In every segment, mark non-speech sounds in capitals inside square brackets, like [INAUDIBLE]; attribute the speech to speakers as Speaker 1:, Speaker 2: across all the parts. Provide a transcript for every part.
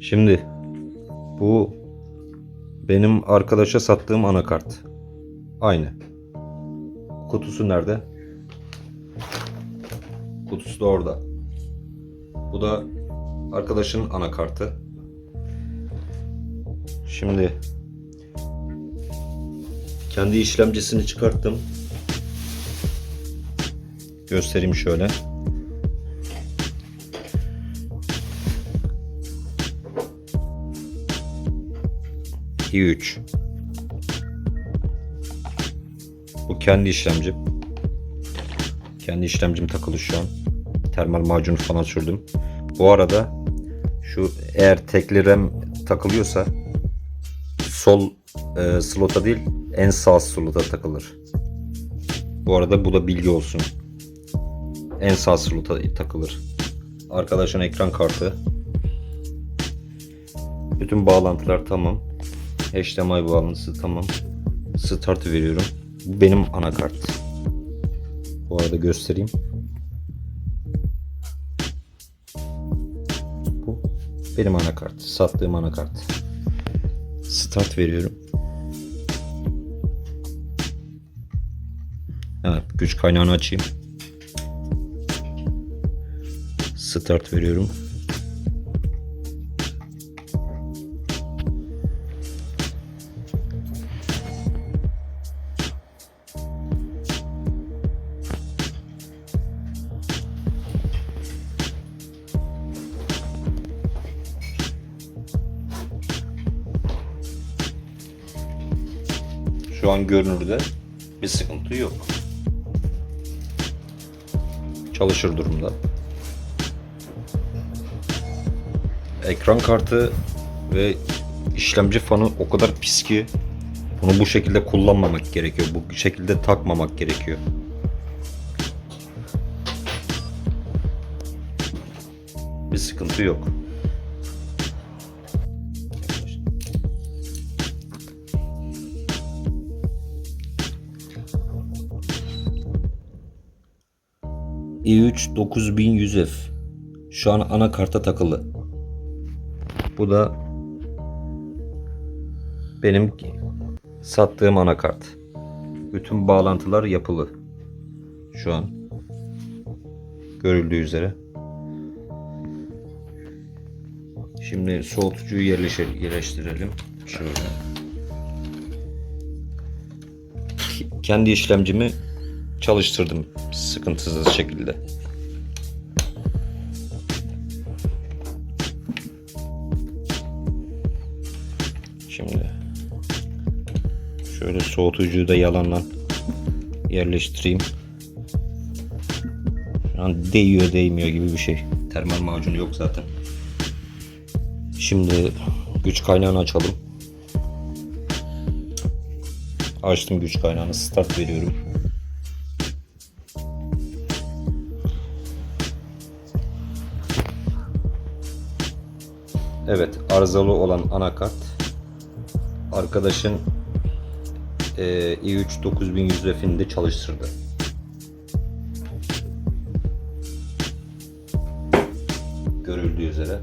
Speaker 1: Şimdi bu benim arkadaşa sattığım anakart. Aynı. Kutusu nerede? Kutusu da orada. Bu da arkadaşın anakartı. Şimdi kendi işlemcisini çıkarttım. Göstereyim şöyle. İ3 Bu kendi işlemcim. Kendi işlemcim takılı şu an. Termal macunu falan sürdüm. Bu arada şu eğer tekli RAM takılıyorsa sol e, slota değil en sağ slota takılır. Bu arada bu da bilgi olsun. En sağ slota takılır. Arkadaşın ekran kartı. Bütün bağlantılar tamam. HDMI bağlantısı tamam. Start'ı veriyorum. Bu benim anakart. Bu arada göstereyim. Bu benim anakart. Sattığım anakart. Start veriyorum. Evet, güç kaynağını açayım. Start veriyorum. Şu an görünürde bir sıkıntı yok. Çalışır durumda. Ekran kartı ve işlemci fanı o kadar pis ki bunu bu şekilde kullanmamak gerekiyor. Bu şekilde takmamak gerekiyor. Bir sıkıntı yok. İ3 9100F şu an anakarta takılı. Bu da benim sattığım anakart. Bütün bağlantılar yapılı. Şu an görüldüğü üzere. Şimdi soğutucuyu yerleştirelim. Şöyle. Kendi işlemcimi çalıştırdım sıkıntısız şekilde. Şimdi şöyle soğutucuyu da yalandan yerleştireyim. Şu an değiyor değmiyor gibi bir şey. Termal macunu yok zaten. Şimdi güç kaynağını açalım. Açtım güç kaynağını start veriyorum. Evet, arızalı olan anakart. Arkadaşın e, i3 9100 refini de çalıştırdı. Görüldüğü üzere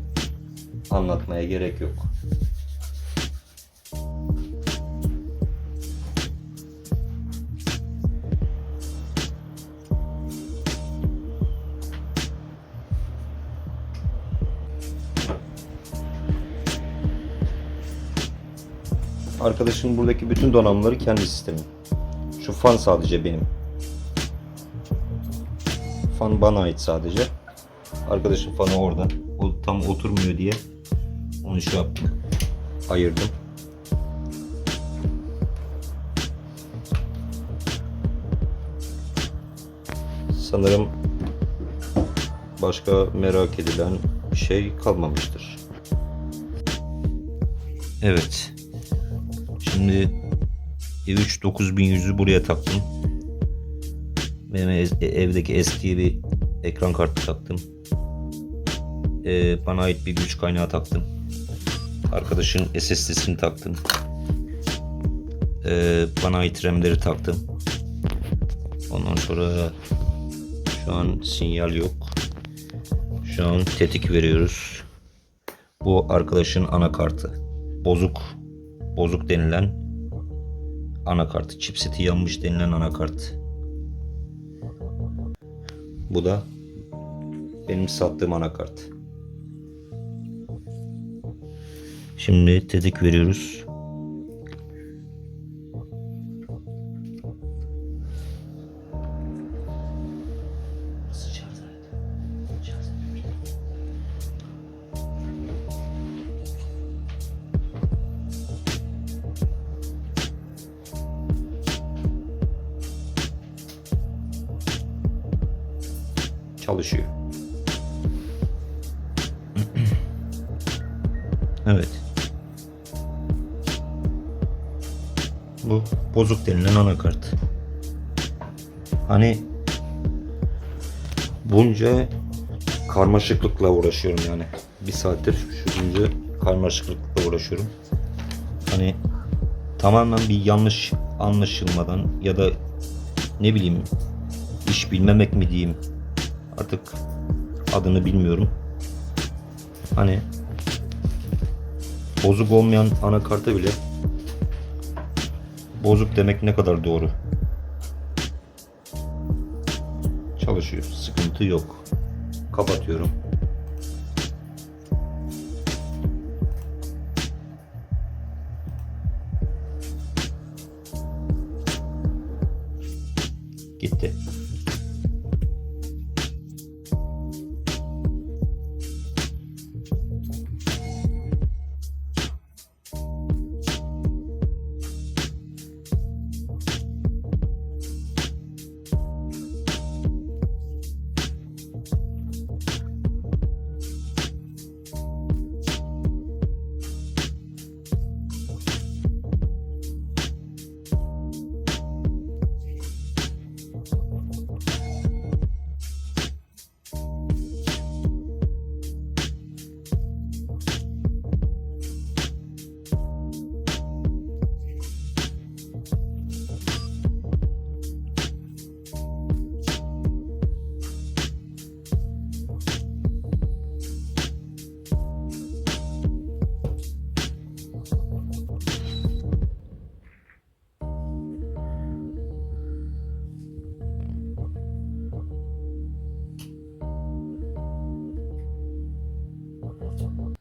Speaker 1: anlatmaya gerek yok. Arkadaşın buradaki bütün donanımları kendi sistemi. Şu fan sadece benim. Fan bana ait sadece. Arkadaşın fanı orada. O tam oturmuyor diye onu şu yaptık. Ayırdım. Sanırım başka merak edilen şey kalmamıştır. Evet. Şimdi i3 9100'ü buraya taktım. Benim ez- evdeki eski bir ekran kartı taktım. Ee, bana ait bir güç kaynağı taktım. Arkadaşın SSD'sini taktım. Ee, bana ait RAM'leri taktım. Ondan sonra şu an sinyal yok. Şu an tetik veriyoruz. Bu arkadaşın anakartı. Bozuk. Bozuk denilen anakartı. Chipseti yanmış denilen anakart. Bu da benim sattığım anakart. Şimdi tetik veriyoruz. Çalışıyor. [CLEARS THROAT] evet. Bu bozuk denilen anakart. Hani bunca karmaşıklıkla uğraşıyorum yani. Bir saattir şu bunca karmaşıklıkla uğraşıyorum. Hani tamamen bir yanlış anlaşılmadan ya da ne bileyim iş bilmemek mi diyeyim artık adını bilmiyorum. Hani bozuk olmayan anakarta bile bozuk demek ne kadar doğru. Çalışıyor. Sıkıntı yok. Kapatıyorum. Thank you.